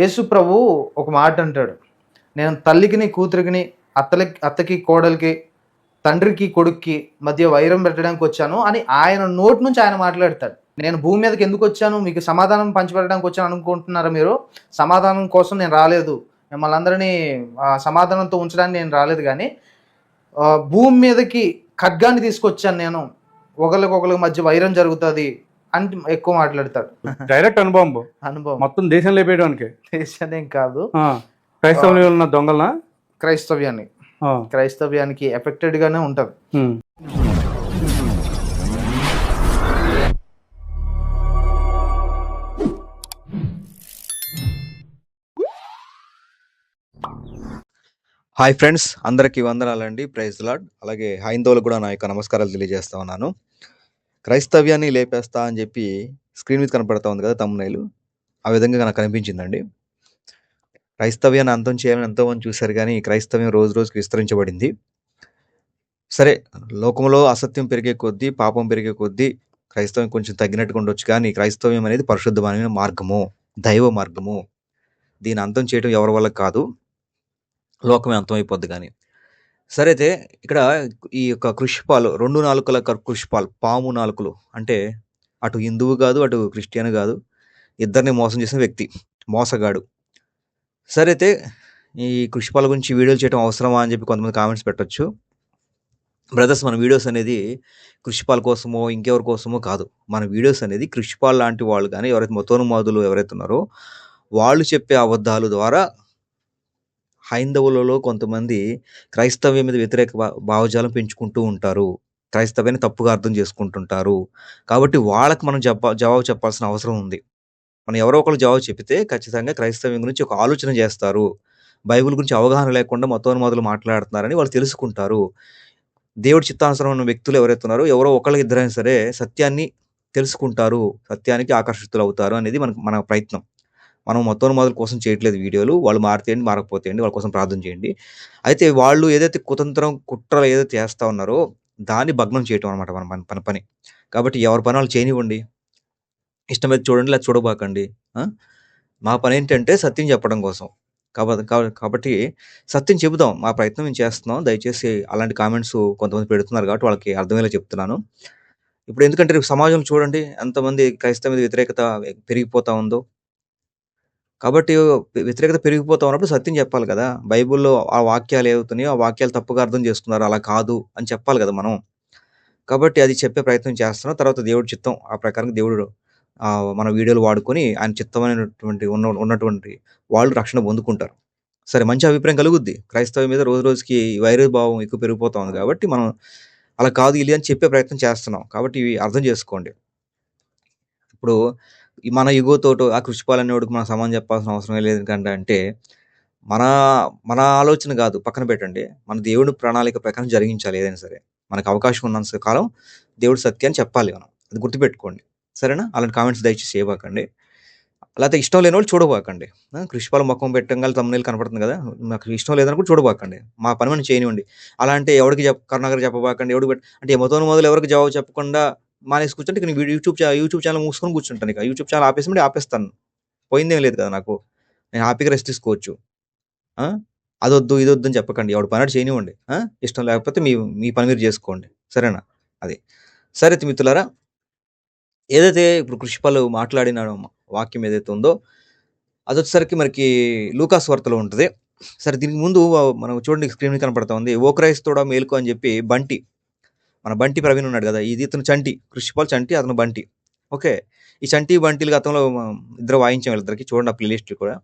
యేసు ప్రభు ఒక మాట అంటాడు. నేను తల్లికిని కూతురికిని అత్తలకి అత్తకి కోడలికి తండ్రికి కొడుక్కి మధ్య వైరం పెట్టడానికి వచ్చాను అని ఆయన నోటి నుంచి ఆయన మాట్లాడతాడు. నేను భూమి మీదకి ఎందుకు వచ్చాను? మీకు సమాధానం పంచిపెట్టడానికి వచ్చాను అనుకుంటున్నారా మీరు? సమాధానం కోసం నేను రాలేదు. మిమ్మల్ని అందరినీ సమాధానంతో ఉంచడానికి నేను రాలేదు కానీ భూమి మీదకి ఖడ్గాన్ని తీసుకొచ్చాను నేను. ఒకరికొకరికి మధ్య వైరం జరుగుతుంది. అని ఎక్కువ మాట్లాడతాడు. డైరెక్ట్ అనుభవం. అనుభవం. మొత్తం దేశం లేపేయడానికి. దేశానేం కాదు. ఆ, క్రైస్తవులు ఉన్న దొంగలనా? క్రైస్తవ్యాన్ని. ఆ, క్రైస్తవ్యానికి ఎఫెక్టెడ్ గానే ఉంటది. హాయ్ ఫ్రెండ్స్ అందరికీ వందనాలండి. ప్రైజ్ లాడ్ అలాగే హైందవులకు కూడా నా యొక్క నమస్కారాలు తెలియజేస్తా ఉన్నాను. క్రైస్తవ్యాన్ని లేపేస్తా అని చెప్పి స్క్రీన్ మీద కనపడతా ఉంది కదా తమ్మునైలు. ఆ విధంగా నాకు కనిపించిందండి క్రైస్తవ్యాన్ని అంతం చేయాలని ఎంతోమంది చూశారు కానీ క్రైస్తవ్యం రోజు రోజుకి విస్తరించబడింది. సరే లోకంలో అసత్యం పెరిగే కొద్దీ పాపం పెరిగే కొద్దీ క్రైస్తవం కొంచెం తగ్గినట్టుగా ఉండొచ్చు కానీ క్రైస్తవ్యం అనేది పరిశుద్ధమైన మార్గము దైవ మార్గము. దీని అంతం చేయడం ఎవరి వల్ల కాదు. లోకమే అంతమైపోద్ది కానీ. సరే అయితే ఇక్కడ ఈ యొక్క కృషిపాలు రెండు నాలుకల కృషిపాలు పాము నాలుకలు అంటే అటు హిందువు కాదు అటు క్రిస్టియన్ కాదు ఇద్దరిని మోసం చేసిన వ్యక్తి మోసగాడు. సరే అయితే ఈ కృషిపాల గురించి వీడియోలు చేయడం అవసరమా అని చెప్పి కొంతమంది కామెంట్స్ పెట్టొచ్చు. బ్రదర్స్ మన వీడియోస్ అనేది కృషిపాల కోసమో ఇంకెవరి కోసమో కాదు. మన వీడియోస్ అనేది కృషిపాల్ లాంటి వాళ్ళు కానీ ఎవరైతే మతోన్మాదులు ఎవరైతే ఉన్నారో వాళ్ళు చెప్పే అబద్ధాలు ద్వారా హైందవులలో కొంతమంది క్రైస్తవ్యం మీద వ్యతిరేక భావజాలం పెంచుకుంటూ ఉంటారు. క్రైస్తవ్యాన్ని తప్పుగా అర్థం చేసుకుంటుంటారు. కాబట్టి వాళ్ళకి మనం జబ్బ జవాబు చెప్పాల్సిన అవసరం ఉంది. మనం ఎవరో ఒకరు జవాబు చెప్తే ఖచ్చితంగా క్రైస్తవ్యం గురించి ఒక ఆలోచన చేస్తారు. బైబిల్ గురించి అవగాహన లేకుండా మతోన్మాదులు మాట్లాడుతున్నారని వాళ్ళు తెలుసుకుంటారు. దేవుడి చిత్తానుసరం ఉన్న వ్యక్తులు ఎవరైతే ఉన్నారో ఎవరో ఒకళ్ళకి ఇద్దరైనా సరే సత్యాన్ని తెలుసుకుంటారు. సత్యానికి ఆకర్షితులు అవుతారు అనేది మనకు మన ప్రయత్నం. మనం మొత్తం మతోన్మాదుల కోసం చేయట్లేదు వీడియోలు. వాళ్ళు మారితేయండి మారకపోతేయండి వాళ్ళ కోసం ప్రార్థన చేయండి. అయితే వాళ్ళు ఏదైతే కుతంత్రం కుట్రలు ఏదైతే చేస్తా ఉన్నారో దాన్ని భగ్నం చేయటం అనమాట మన మన పని. పని కాబట్టి ఎవరి పని వాళ్ళు చేయనివ్వండి. ఇష్టమైతే చూడండి లేదా చూడబాకండి. మా పని ఏంటంటే సత్యం చెప్పడం కోసం. కాబట్టి కాబట్టి సత్యం చెబుదాం. మా ప్రయత్నం మేము చేస్తున్నాం. దయచేసి అలాంటి కామెంట్స్ కొంతమంది పెడుతున్నారు కాబట్టి వాళ్ళకి అర్థమయ్యేలా చెప్తున్నాను. ఇప్పుడు ఎందుకంటే రేపు సమాజంలో చూడండి ఎంతమంది క్రైస్తవ మీద వ్యతిరేకత పెరిగిపోతా ఉందో కాబట్టి వ్యతిరేకత పెరిగిపోతా ఉన్నప్పుడు సత్యం చెప్పాలి కదా. బైబిల్లో ఆ వాక్యాలు ఏవుతున్నాయో ఆ వాక్యాలు తప్పుగా అర్థం చేసుకున్నారు? అలా కాదు అని చెప్పాలి కదా మనం. కాబట్టి అది చెప్పే ప్రయత్నం చేస్తున్నాం తర్వాత దేవుడి చిత్తం ఆ ప్రకారం దేవుడు మన వీడియోలు వాడుకొని ఆయన చిత్తమైనటువంటి ఉన్న ఉన్నటువంటి వాళ్ళు రక్షణ పొందుకుంటారు. సరే మంచి అభిప్రాయం కలుగుద్ది. క్రైస్తవం మీద రోజు రోజుకి వైరస్ భావం ఎక్కువ పెరిగిపోతా ఉంది కాబట్టి మనం అలా కాదు ఇది అని చెప్పే ప్రయత్నం చేస్తున్నాం. కాబట్టి ఇవి అర్థం చేసుకోండి. ఇప్పుడు మన యుగోతోటో ఆ కృషిపాలనేవాడికి మనం సమానం చెప్పాల్సిన అవసరం లేదు ఎందుకంటే అంటే మన మన ఆలోచన కాదు పక్కన పెట్టండి. మన దేవుడి ప్రణాళిక ప్రకారం జరిగించాలి ఏదైనా సరే. మనకు అవకాశం ఉన్నంత కాలం దేవుడు సత్యాన్ని చెప్పాలి మనం. అది గుర్తుపెట్టుకోండి. సరేనా? అలాంటి కామెంట్స్ దయచేసి చేయబాకండి. లేకపోతే ఇష్టం లేని వాళ్ళు చూడబాకండి. ఆ, కృషిపాల ముఖం పెట్టంగానే తమ్ముళ్ళు కనపడుతుంది కదా. నాకు ఇష్టం లేదని కూడా చూడబాకండి. మా పని మనం చేయనివ్వండి. అలా అంటే ఎవరికి చెప్ కరుణాగర్ చెప్పబాకండి. ఎవరికి అంటే మొత్తం మొదలు ఎవరికి జవాబు చెప్పకుండా మానేసి కూర్చుంటే ఇక నేను వీడియో యూట్యూబ్ ఛా- యూట్యూబ్ ఛానల్ మూసుకొని కూర్చుంటాను ఇక. యూట్యూబ్ ఛానల్ ఆపేసి ఆపేస్తాను. పోయిందేం లేదు కదా నాకు. నేను హ్యాపీగా రెస్ట్ తీసుకోవచ్చు. అదొద్దు ఇదొద్దు అని చెప్పకండి. ఎవడు పని వాడు చేయనివ్వండి. ఇష్టం లేకపోతే మీ మీ పని మీరు చేసుకోండి. సరేనా? అది. సరే అయితే మిత్రులారా. ఏదైతే ఇప్పుడు కృషిపాలు మాట్లాడిన వాక్యం ఏదైతే ఉందో అది వచ్చేసరికి మనకి లూకాస్ వార్తలో ఉంటుంది. సరే దీనికి ముందు మనం చూడండి స్క్రీన్ మీద కనపడతా ఉంది. ఓ క్రైస్తవుడా మేలుకో అని చెప్పి బంటి మన బంటి ప్రవీణ్ ఉన్నాడు కదా ఇది ఇతను చంటి కృషిపాల్ చంటి అతను బంటి. ఓకే ఈ చంటి బంటిలు గతంలో ఇద్దరు వాయించాం ఇద్దరికి చూడండి ఆ ప్లేలిస్ట్లు కూడా.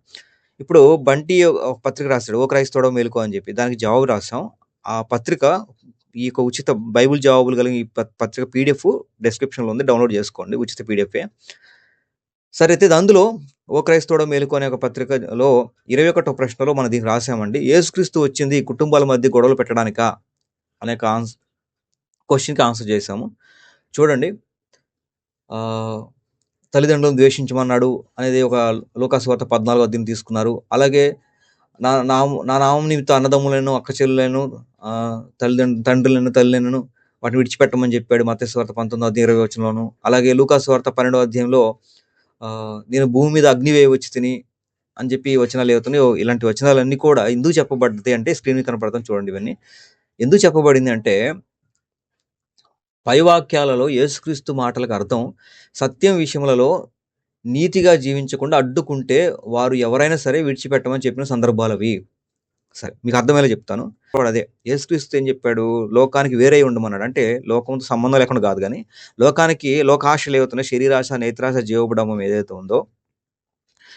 ఇప్పుడు బంటి ఒక పత్రిక రాస్తాడు ఓ క్రైస్తవుడో మేలుకో అని చెప్పి దానికి జవాబు రాసాం ఆ పత్రిక ఈ యొక్క ఉచిత బైబిల్ జవాబులు కలిగిన ఈ పత్రిక పీడిఎఫ్ డిస్క్రిప్షన్లో ఉంది డౌన్లోడ్ చేసుకోండి ఉచిత పీడిఎఫే సరే అయితే ఇది అందులో ఓ క్రైస్తవుడో మేలుకో అనే ఒక పత్రికలో ఇరవై ఒకటో ప్రశ్నలో మనం దీనికి రాసామండి యేసుక్రీస్తు వచ్చింది కుటుంబాల మధ్య గొడవలు పెట్టడానికా? అనేక ఆన్స్ క్వశ్చన్కి ఆన్సర్ చేశాము. చూడండి. తల్లిదండ్రులను ద్వేషించమన్నాడు అనేది ఒక లోకాసువార్త పద్నాలుగు అధ్యయనం తీసుకున్నారు. అలాగే నా నామ నా నామం నిమిత్తం అన్నదమ్ములను అక్క చెల్లెలను తల్లిదండ్రు తండ్రులను తల్లిలను వాటిని విడిచిపెట్టమని చెప్పాడు మత్స్యవార్త పంతొమ్మిదో అధ్యాయం ఇరవై వచనంలోను. అలాగే లూకాసువార్త పన్నెండో అధ్యాయంలో నేను భూమి మీద అగ్ని వచ్చి తిని అని చెప్పి వచనాలు ఏవుతున్నాయో ఇలాంటి వచనాలన్నీ కూడా ఎందుకు చెప్పబడ్డది అంటే స్క్రీన్ కనపడతాం చూడండి ఇవన్నీ. ఎందుకు చెప్పబడింది అంటే పై వాక్యాలలో యేసుక్రీస్తు మాటలకు అర్థం సత్యం విషయములలో నీతిగా జీవించకుండా అడ్డుకుంటే వారు ఎవరైనా సరే విడిచిపెట్టమని చెప్పిన సందర్భాలు అవి. సరే మీకు అర్థమయ్యేలా చెప్తాను. వాడు అదే యేసుక్రీస్తు ఏం చెప్పాడు? లోకానికి వేరే ఉండమన్నాడు. అంటే లోకంతో సంబంధం లేకుండా కాదు కానీ లోకానికి లోకాశలు ఏవవుతున్నాయి శరీరాశ నేత్రాశ జీవబడమం ఏదైతే ఉందో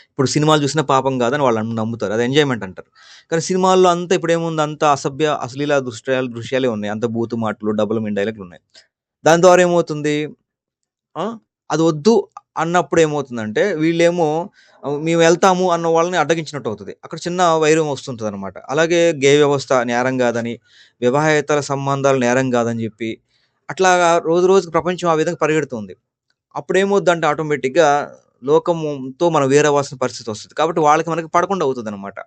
ఇప్పుడు సినిమాలు చూసిన పాపం కాదని వాళ్ళు నమ్ముతారు. అది ఎంజాయ్మెంట్ అంటారు. కానీ సినిమాల్లో అంతా ఇప్పుడు ఏముంది? అంత అసభ్య అశ్లీల దృశ్యాలు దృశ్యాలే ఉన్నాయి. అంత బూతు మాటలు డబుల్ మిన్ ఉన్నాయి. దాని ద్వారా ఏమవుతుంది? అది వద్దు అన్నప్పుడు ఏమవుతుందంటే వీళ్ళేమో మేము వెళ్తాము అన్న వాళ్ళని అడ్డగించినట్టు అవుతుంది. అక్కడ చిన్న వైరం వస్తుంటుంది అనమాట అలాగే గే వ్యవస్థ నేరం కాదని వివాహేతర సంబంధాలు నేరం కాదని చెప్పి అట్లాగా రోజు రోజుకి ప్రపంచం ఆ విధంగా పరిగెడుతుంది. అప్పుడు ఏమవుద్దంటే ఆటోమేటిక్గా లోకంతో మనం వేరవాల్సిన పరిస్థితి వస్తుంది. కాబట్టి వాళ్ళకి మనకి పడకుండా అవుతుంది అనమాట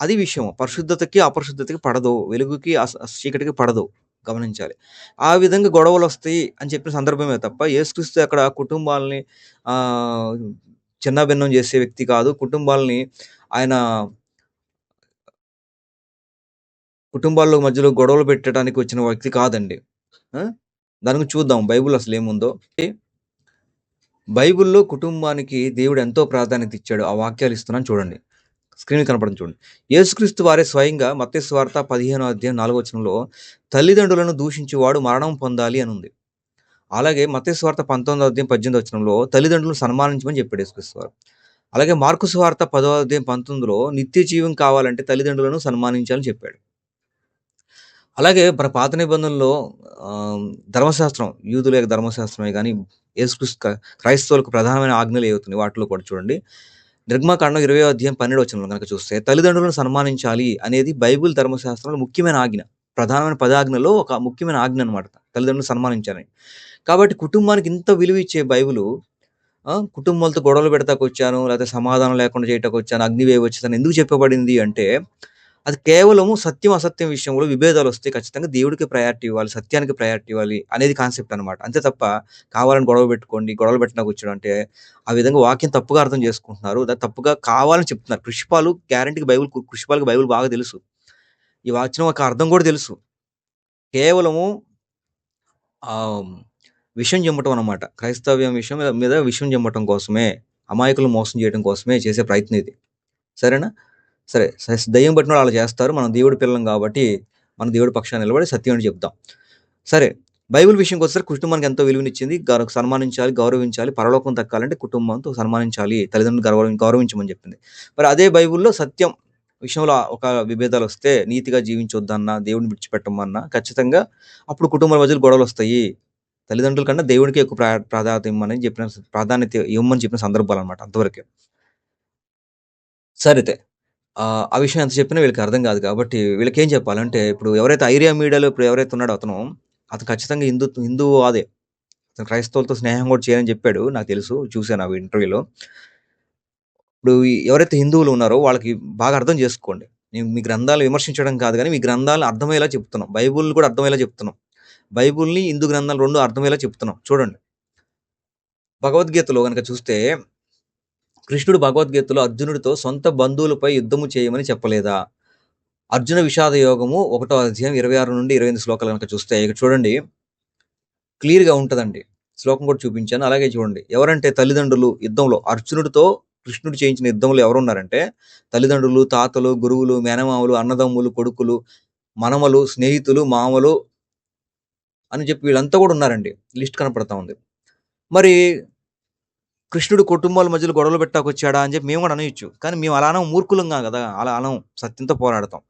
అది విషయం పరిశుద్ధతకి అపరిశుద్ధతకి పడదు. వెలుగుకి చీకటికి పడదు. గమనించాలి. ఆ విధంగా గొడవలు వస్తాయి అని చెప్పిన సందర్భమే తప్ప యేసుక్రీస్తు అక్కడ కుటుంబాలని చిన్నభిన్నం చేసే వ్యక్తి కాదు. కుటుంబాలని ఆయన కుటుంబాల్లో మధ్యలో గొడవలు పెట్టడానికి వచ్చిన వ్యక్తి కాదండి. దానికి చూద్దాం బైబుల్ అసలు ఏముందో. బైబిల్లో కుటుంబానికి దేవుడు ఎంతో ప్రాధాన్యత ఇచ్చాడు. ఆ వాక్యాలు ఇస్తున్నాను చూడండి. స్క్రీన్ కనపడం చూడండి. యేసుక్రీస్తు వారే స్వయంగా మత్తయి వార్త పదిహేనో అధ్యాయం నాలుగవచనంలో తల్లిదండ్రులను దూషించేవాడు మరణం పొందాలి అని ఉంది అలాగే మత్తయి పంతొమ్మిదో అధ్యాయం పద్దెనిమిది వచనంలో తల్లిదండ్రులను సన్మానించమని చెప్పాడు యేసుక్రీస్తు వారు. అలాగే మార్కుసు వార్త పదో అధ్యాయం పంతొమ్మిదిలో నిత్య జీవం కావాలంటే తల్లిదండ్రులను సన్మానించాలని చెప్పాడు. అలాగే మన పాత నిబంధనలో ధర్మశాస్త్రం యూదుల యొక్క ధర్మశాస్త్రమే కానీ యేసుక్రీస్తు క్రైస్తవులకు ప్రధానమైన ఆజ్ఞలు ఏవుతున్నాయి వాటిలో కూడా చూడండి. నిర్గమకాండం ఇరవై అధ్యాయం పన్నెండు వచ్చిన కనుక చూస్తే తల్లిదండ్రులను సన్మానించాలి అనేది బైబిల్ ధర్మశాస్త్రంలో ముఖ్యమైన ఆజ్ఞ. ప్రధానమైన పదాజ్ఞలో ఒక ముఖ్యమైన ఆజ్ఞ అనమాట తల్లిదండ్రులు సన్మానించాలని. కాబట్టి కుటుంబానికి ఇంత విలువ ఇచ్చే బైబిల్ కుటుంబాలతో గొడవలు పెడతాకు వచ్చాను లేకపోతే సమాధానం లేకుండా చేయటకు వచ్చాను అగ్ని వేయవచ్చాను ఎందుకు చెప్పబడింది అంటే అది కేవలము సత్యం అసత్యం విషయంలో విభేదాలు వస్తే ఖచ్చితంగా దేవుడికి ప్రయారిటీ ఇవ్వాలి సత్యానికి ప్రయారిటీ ఇవ్వాలి అనేది కాన్సెప్ట్ అనమాట అంతే తప్ప కావాలని గొడవ పెట్టుకోండి గొడవలు పెట్టినా వచ్చాడు అంటే ఆ విధంగా వాక్యం తప్పుగా అర్థం చేసుకుంటున్నారు. దాన్ని తప్పుగా కావాలని చెప్తున్నారు. కృషిపాలు గ్యారంటీకి బైబుల్ కృషిపాలకు బైబుల్ బాగా తెలుసు. ఈ వాక్యం ఒక అర్థం కూడా తెలుసు. కేవలము విషయం చెమ్మటం అనమాట క్రైస్తవ్యం విషయం మీద- మీద విషయం చెమ్మటం కోసమే అమాయకులు మోసం చేయడం కోసమే చేసే ప్రయత్నం ఇది. సరేనా? సరే దయ్యం పట్టిన వాళ్ళు అలా చేస్తారు. మనం దేవుడి పిల్లం కాబట్టి మన దేవుడి పక్షాన్ని నిలబడి సత్యం అని చెప్తాం. సరే బైబిల్ విషయంకి వస్తే కుటుంబానికి ఎంతో విలువనిచ్చింది. సన్మానించాలి గౌరవించాలి పరలోకం తక్కాలంటే కుటుంబంతో సన్మానించాలి తల్లిదండ్రులు గౌరవ గౌరవించమని చెప్పింది. మరి అదే బైబిల్లో సత్యం విషయంలో ఒక విభేదాలు వస్తే నీతిగా జీవించొద్దన్నా దేవుడిని విడిచిపెట్టమన్నా ఖచ్చితంగా అప్పుడు కుటుంబ మధ్యలో గొడవలు వస్తాయి. తల్లిదండ్రుల కన్నా దేవుడికి ఎక్కువ ప్రా ప్రాధాన్యత ఇవ్వమని చెప్పిన ప్రాధాన్యత ఇవ్వమని చెప్పిన సందర్భాలు అనమాట అంతవరకే. సరైతే ఆ విషయం ఎంత చెప్పినా వీళ్ళకి అర్థం కాదు కాబట్టి వీళ్ళకి ఏం చెప్పాలంటే ఇప్పుడు ఎవరైతే ఐరియా మీడియాలో ఇప్పుడు ఎవరైతే ఉన్నాడో అతను అతను ఖచ్చితంగా హిందూ హిందూ అదే అతను క్రైస్తవులతో స్నేహం కూడా చేయని చెప్పాడు నాకు తెలుసు చూశాను ఆ ఇంటర్వ్యూలో. ఇప్పుడు ఎవరైతే హిందువులు ఉన్నారో వాళ్ళకి బాగా అర్థం చేసుకోండి. నేను మీ గ్రంథాలు విమర్శించడం కాదు కానీ మీ గ్రంథాలు అర్థమయ్యేలా చెప్తున్నాం. బైబుల్ కూడా అర్థమయ్యేలా చెప్తున్నాం. బైబుల్ని హిందూ గ్రంథాలు రెండు అర్థమయ్యేలా చెప్తున్నాం. చూడండి. భగవద్గీతలో కనుక చూస్తే కృష్ణుడు భగవద్గీతలో అర్జునుడితో సొంత బంధువులపై యుద్ధము చేయమని చెప్పలేదా? అర్జున విషాద యోగము ఒకటో అధ్యాయం ఇరవై ఆరు నుండి ఇరవై ఎనిమిది శ్లోకాలు కనుక చూస్తే ఇక్కడ చూడండి. క్లియర్గా ఉంటుందండి. శ్లోకం కూడా చూపించాను. అలాగే చూడండి. ఎవరంటే తల్లిదండ్రులు యుద్ధంలో అర్జునుడితో కృష్ణుడు చేయించిన యుద్ధంలో ఎవరున్నారంటే తల్లిదండ్రులు తాతలు గురువులు మేనమామలు అన్నదమ్ములు కొడుకులు మనమలు స్నేహితులు మామలు అని చెప్పి వీళ్ళంతా కూడా ఉన్నారండి. లిస్ట్ కనపడతా ఉంది. మరి కృష్ణుడు కుటుంబాల మధ్యలో గొడవలు పెట్టాకొచ్చాడా అని చెప్పి మేము కూడా అనవచ్చు కానీ మేము అలా అనం మూర్ఖులంగా కదా అలా అనం సత్యంతో పోరాడతాం.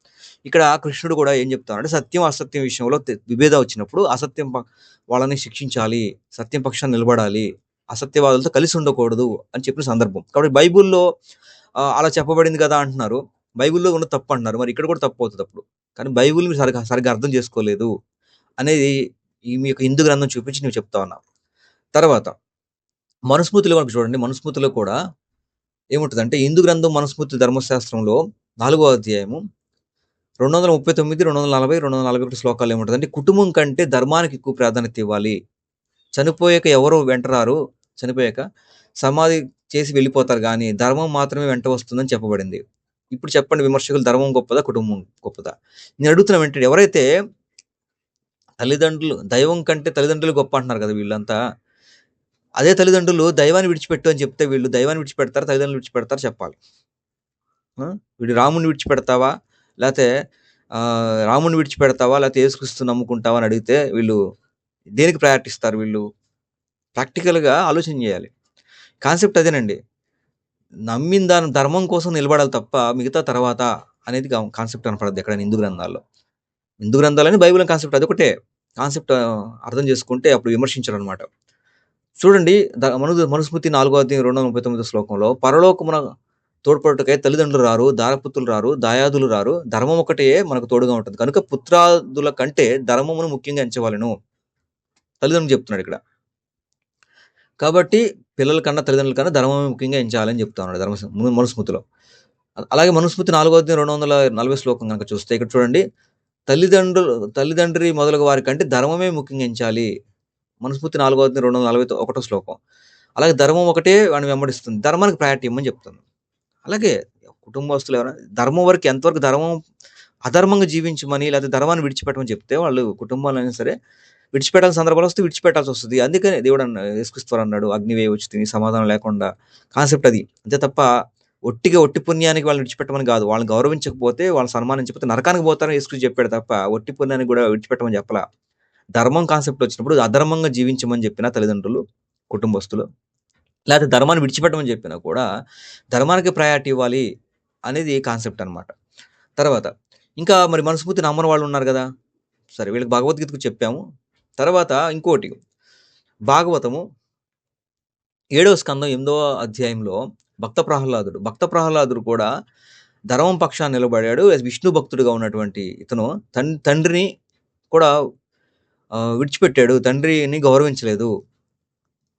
ఇక్కడ కృష్ణుడు కూడా ఏం చెప్తానంటే సత్యం అసత్యం విషయంలో విభేదం వచ్చినప్పుడు అసత్యం ప- వాళ్ళని శిక్షించాలి సత్యం పక్షాన్ని నిలబడాలి అసత్యవాదులతో కలిసి ఉండకూడదు అని చెప్పిన సందర్భం. కాబట్టి బైబుల్లో అలా చెప్పబడింది కదా అంటున్నారు. బైబిల్లో ఉన్న తప్పు అంటున్నారు. మరి ఇక్కడ కూడా తప్పు అవుతుంది అప్పుడు. కానీ బైబిల్ మీరు సరిగా సరిగ్గా అర్థం చేసుకోలేదు అనేది ఈ మీ యొక్క హిందూ గ్రంథం చూపించి నేను చెప్తా ఉన్నా. తర్వాత మనుస్మృతిలో మనకు చూడండి మనుస్మృతిలో కూడా ఏముంటుందంటే హిందూ గ్రంథం మనుస్మృతి ధర్మశాస్త్రంలో నాలుగో అధ్యాయము రెండు వందల ముప్పై తొమ్మిది రెండు వందల నలభై రెండు వందల నలభై ఒకటి శ్లోకాలు ఏముంటుందంటే కుటుంబం కంటే ధర్మానికి ఎక్కువ ప్రాధాన్యత ఇవ్వాలి చనిపోయాక ఎవరు వెంటరారు చనిపోయాక సమాధి చేసి వెళ్ళిపోతారు కానీ ధర్మం మాత్రమే వెంట వస్తుందని చెప్పబడింది. ఇప్పుడు చెప్పండి విమర్శకులు ధర్మం గొప్పదా? కుటుంబం గొప్పదా? నేను అడుగుతున్నా వెంటనే ఎవరైతే తల్లిదండ్రులు దైవం కంటే తల్లిదండ్రులు గొప్ప అంటున్నారు కదా వీళ్ళంతా. అదే తల్లిదండ్రులు దైవాన్ని విడిచిపెట్టు అని చెప్తే వీళ్ళు దైవాన్ని విడిచిపెడతారు తల్లిదండ్రులు విడిచిపెడతారు చెప్పాలి. వీడు రాముని విడిచిపెడతావా? లేకపోతే రాముని విడిచిపెడతావా? లేకపోతే ఏసుక్రీస్తు నమ్ముకుంటావా? అని అడిగితే వీళ్ళు దేనికి ప్రయాటిస్తారు వీళ్ళు? ప్రాక్టికల్‌గా ఆలోచన చేయాలి. కాన్సెప్ట్ అదేనండి. నమ్మిన దాని ధర్మం కోసం నిలబడాలి తప్ప మిగతా తర్వాత అనేది కాన్సెప్ట్ కనపడద్దు ఎక్కడైనా హిందూ గ్రంథాల్లో. హిందూ గ్రంథాలని బైబిల్ కాన్సెప్ట్ అదొకటే. కాన్సెప్ట్ అర్థం చేసుకుంటే అప్పుడు విమర్శించరనమాట. చూడండి ద మను మనుస్మృతి నాలుగో అధ్యాయం 239 శ్లోకంలో పరలోకమున తోడ్పడుటకై తల్లిదండ్రులు రారు, దారపుత్రులు రారు, దాయాదులు రారు. ధర్మం ఒకటే మనకు తోడుగా ఉంటుంది. కనుక పుత్రాదుల కంటే ధర్మమును ముఖ్యంగా ఎంచవాలను తల్లిదండ్రులు చెప్తున్నాడు ఇక్కడ. కాబట్టి పిల్లల కన్నా తల్లిదండ్రుల కన్నా ధర్మమే ముఖ్యంగా ఎంచాలని చెప్తా ఉన్నాడు ధర్మ మనుస్మృతిలో. అలాగే మనుస్మృతి నాలుగో అధ్యాయం 240 శ్లోకం కనుక చూస్తే ఇక్కడ చూడండి. తల్లిదండ్రులు తల్లిదండ్రి మొదలగు వారి కంటే ధర్మమే ముఖ్యంగా ఎంచాలి. మనుస్మృతి 4 అధ్యాయం 241 శ్లోకం. అలాగే ధర్మం ఒకటే వాడిని వెంబడిస్తుంది. ధర్మానికి ప్రయారిటీ ఇవ్వమని చెప్తుంది. అలాగే కుటుంబస్తులు ఎవరైనా ధర్మం వరకు ఎంతవరకు ధర్మం అధర్మంగా జీవించమని లేకపోతే ధర్మాన్ని విడిచిపెట్టమని చెప్తే వాళ్ళు కుటుంబాలైనా సరే విడిచిపెట్టాల్సిన సందర్భాలు వస్తే విడిచిపెట్టాల్సి వస్తుంది అందుకని దేవుడు అన్న యేసుక్రీస్తు అన్నాడు అగ్నివే వేయవచ్చు తిని సమాధానం లేకుండా. కాన్సెప్ట్ అది. అంతే తప్ప ఒట్టిగా ఒట్టి పుణ్యానికి వాళ్ళని విడిచిపెట్టమని కాదు. వాళ్ళని గౌరవించకపోతే, వాళ్ళని సన్మానించకపోతే నరకానికి పోతారని యేసుక్రీస్తు చెప్పాడు తప్ప ఒట్టి పుణ్యానికి కూడా విడిచిపెట్టమని చెప్పలా. ధర్మం కాన్సెప్ట్ వచ్చినప్పుడు అధర్మంగా జీవించమని చెప్పిన తల్లిదండ్రులు, కుటుంబస్తులు. లేకపోతే ధర్మాన్ని విడిచిపెట్టమని చెప్పినా కూడా ధర్మానికి ప్రయారిటీ ఇవ్వాలి అనేది కాన్సెప్ట్ అన్నమాట. తర్వాత ఇంకా మరి మనస్ఫూర్తి నమ్మని వాళ్ళు ఉన్నారు కదా సరే వీళ్ళకి భగవద్గీతకు చెప్పాము. తర్వాత ఇంకోటి భాగవతము ఏడవ స్కందం ఎనిమిదవ అధ్యాయంలో భక్త ప్రహ్లాదుడు. భక్త ప్రహ్లాదుడు కూడా ధర్మం పక్షాన్ని నిలబడాడు. విష్ణు భక్తుడుగా ఉన్నటువంటి ఇతను తన్ తండ్రిని కూడా విడిచిపెట్టాడు. తండ్రిని గౌరవించలేదు.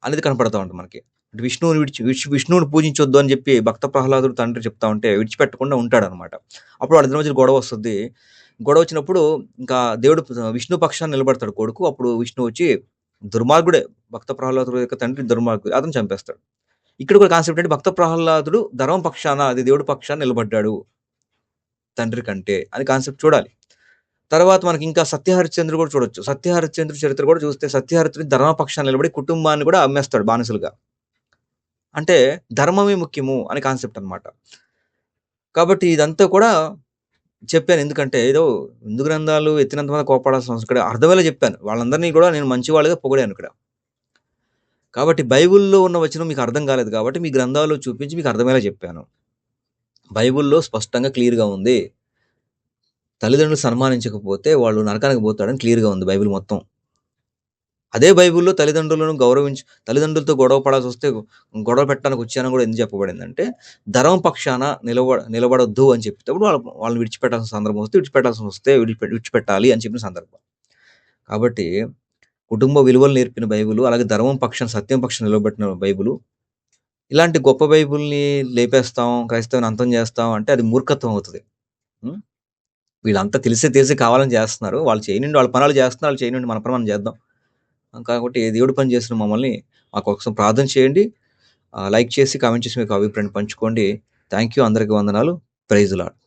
అనేది కనపడతా ఉంటుంది మనకి. అంటే విష్ణువుని విడిచి విష్ణు విష్ణువుని పూజించొద్దు అని చెప్పి భక్త ప్రహ్లాదుడు తండ్రి చెప్తా ఉంటే విడిచిపెట్టకుండా ఉంటాడనమాట. అప్పుడు వాళ్ళిద్దరి మధ్యలో గొడవ వస్తుంది గొడవ వచ్చినప్పుడు ఇంకా దేవుడు విష్ణు పక్షాన్ని నిలబడతాడు కొడుకు. అప్పుడు విష్ణువు వచ్చి దుర్మార్గుడే భక్త ప్రహ్లాదుడు యొక్క తండ్రి దుర్మార్గుడు. అతను చంపేస్తాడు. ఇక్కడ కూడా కాన్సెప్ట్ అంటే భక్త ప్రహ్లాదుడు ధర్మం పక్షాన అది దేవుడి పక్షాన నిలబడ్డాడు. తండ్రి కంటే అని కాన్సెప్ట్ చూడాలి. తర్వాత మనకి ఇంకా సత్యహరిశ్చంద్రుడు కూడా చూడొచ్చు. సత్యహరిశ్చంద్రుడు చరిత్ర కూడా చూస్తే సత్యహరిశ్చంద్రుడు ధర్మ నిలబడి కుటుంబాన్ని కూడా అమ్మేస్తాడు బానిసలుగా. అంటే ధర్మమే ముఖ్యము అని కాన్సెప్ట్ అనమాట కాబట్టి ఇదంతా కూడా చెప్పాను. ఎందుకంటే ఏదో హిందూ గ్రంథాలు ఎత్తినంత మంది కోప్పడాల్సిన అవసరం ఇక్కడ అర్థమయ్యేలా చెప్పాను. వాళ్ళందరినీ కూడా నేను మంచివాళ్ళుగా పొగిడాను ఇక్కడ. కాబట్టి బైబిల్‌లో ఉన్న వచనం మీకు అర్థం కాలేదు కాబట్టి మీ గ్రంథాల్లో చూపించి మీకు అర్థమయ్యేలా చెప్పాను. బైబిల్‌లో స్పష్టంగా క్లియర్‌గా ఉంది. తల్లిదండ్రులు సన్మానించకపోతే వాళ్ళు నరకానికి పోతాడని క్లియర్‌గా ఉంది బైబిల్ మొత్తం. అదే బైబిల్‌లో తల్లిదండ్రులను గౌరవించి తల్లిదండ్రులతో గొడవ పడాల్సొస్తే గొడవ పెట్టడానికి వచ్చానని కూడా ఎందుకు చెప్పబడిందంటే ధర్మం పక్షాన నిలబ నిలబడొద్దు అని చెప్పేటప్పుడు వాళ్ళ వాళ్ళని విడిచిపెట్టాల్సిన సందర్భం వస్తే విడిచిపెట్టాల్సి వస్తే విడిచిపె విడిచిపెట్టాలి అని చెప్పిన సందర్భం. కాబట్టి కుటుంబ విలువలు నేర్పిన బైబుల్ అలాగే ధర్మం పక్షం సత్యం పక్షం నిలబెట్టిన బైబుల్ ఇలాంటి గొప్ప బైబిల్‌ని లేపేస్తాం, క్రైస్తవుని అంతం చేస్తాం అంటే అది మూర్ఖత్వం అవుతుంది వీళ్ళంతా తెలిసే తెలిసి కావాలని చేస్తున్నారు. వాళ్ళు చేయనియండి వాళ్ళ పనులు చేస్తున్నారు. వాళ్ళు చేయనియండి మన పని మనం చేద్దాం. కాబట్టి దేవుడి పని చేసిన మమ్మల్ని మా కోసం ప్రార్థన చేయండి. లైక్ చేసి, కామెంట్ చేసి మీకు అభిప్రాయం పంచుకోండి. Thank you. అందరికి వందనాలు. Praise Lord.